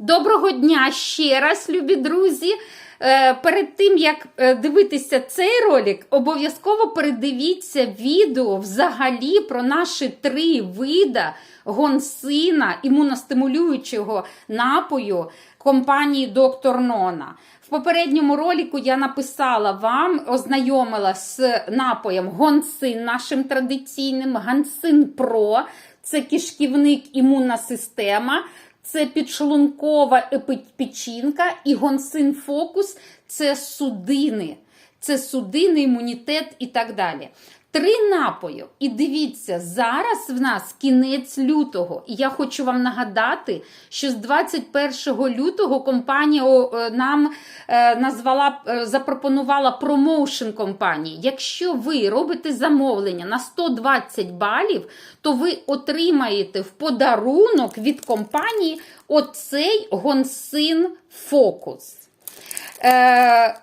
Доброго дня ще раз, любі друзі. Е, Перед тим як е, дивитися цей ролик, обов'язково передивіться відео взагалі про наші три вида гонсина імуностимулюючого напою компанії Доктор Нона. В попередньому ролику я написала вам, ознайомила з напоєм гонсин нашим традиційним, гонсин Про. Це кишківник імунна система. Це підшлункова печінка і гонсин фокус це судини. Це судини, імунітет і так далі. Три напої. І дивіться, зараз в нас кінець лютого. І я хочу вам нагадати, що з 21 лютого компанія е, нам е, назвала, е, запропонувала промоушен компанії. Якщо ви робите замовлення на 120 балів, то ви отримаєте в подарунок від компанії оцей гонсин фокус. Е,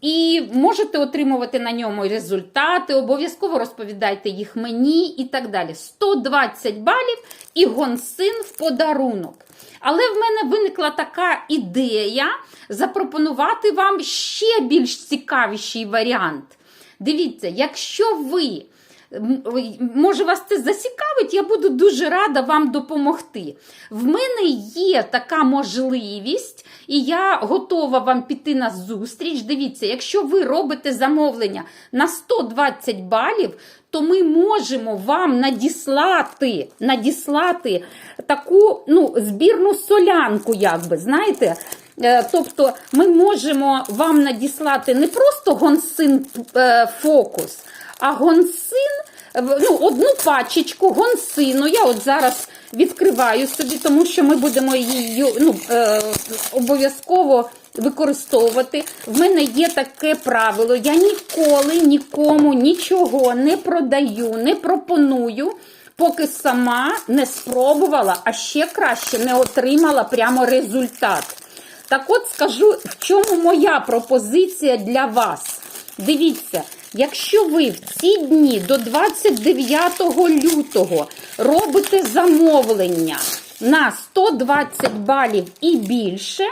і можете отримувати на ньому результати, обов'язково розповідайте їх мені і так далі. 120 балів і гонсин в подарунок. Але в мене виникла така ідея запропонувати вам ще більш цікавіший варіант. Дивіться, якщо ви. Може, вас це зацікавить, я буду дуже рада вам допомогти. В мене є така можливість, і я готова вам піти на зустріч. Дивіться, якщо ви робите замовлення на 120 балів, то ми можемо вам надіслати, надіслати таку ну, збірну солянку, якби, знаєте. Е, Тобто ми можемо вам надіслати не просто гонсин е, фокус, а гонсин, ну, одну пачечку гонсину. Я от зараз відкриваю собі, тому що ми будемо її ну, е, обов'язково використовувати. В мене є таке правило: я ніколи нікому нічого не продаю, не пропоную. Поки сама не спробувала, а ще краще не отримала прямо результат. Так от скажу, в чому моя пропозиція для вас. Дивіться, якщо ви в ці дні до 29 лютого робите замовлення на 120 балів і більше,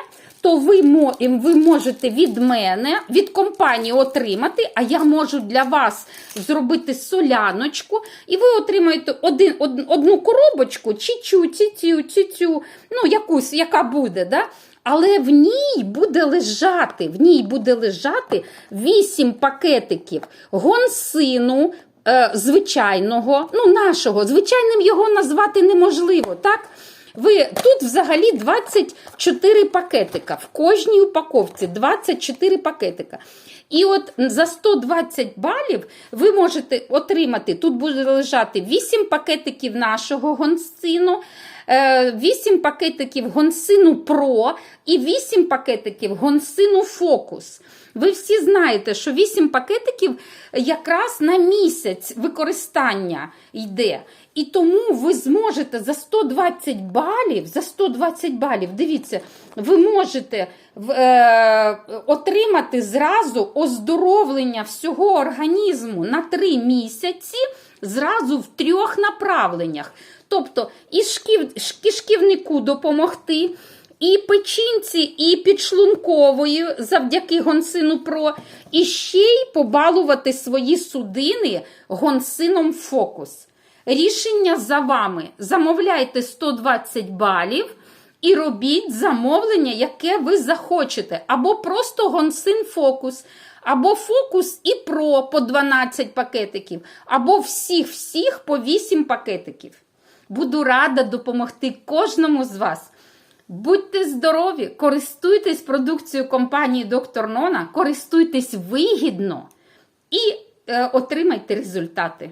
то ви, ви можете від мене, від компанії отримати, а я можу для вас зробити соляночку, і ви отримаєте один, од- одну коробочку, чі-чу, ці-цю, ці-цю, ну, якусь, яка буде, да? Але в ній буде лежати, в ній буде лежати 8 пакетиків гонсину е, звичайного, ну нашого, звичайним його назвати неможливо, так? Ви тут взагалі 24 пакетика. В кожній упаковці 24 пакетика. І от за 120 балів ви можете отримати, тут буде лежати 8 пакетиків нашого гонсину, 8 пакетиків гонсину Про і 8 пакетиків гонсину Фокус. Ви всі знаєте, що 8 пакетиків якраз на місяць використання йде. І тому ви зможете за 120 балів, за 120 балів, дивіться, ви можете е, отримати зразу оздоровлення всього організму на 3 місяці зразу в трьох направленнях. Тобто і шків, кишківнику допомогти, і печінці, і підшлункової завдяки гонсину Про, і ще й побалувати свої судини гонсином фокус. Рішення за вами. Замовляйте 120 балів і робіть замовлення, яке ви захочете. Або просто гонсин фокус, або фокус і про по 12 пакетиків, або всіх-всіх по 8 пакетиків. Буду рада допомогти кожному з вас. Будьте здорові, користуйтесь продукцією компанії Доктор Нона, користуйтесь вигідно і е, отримайте результати.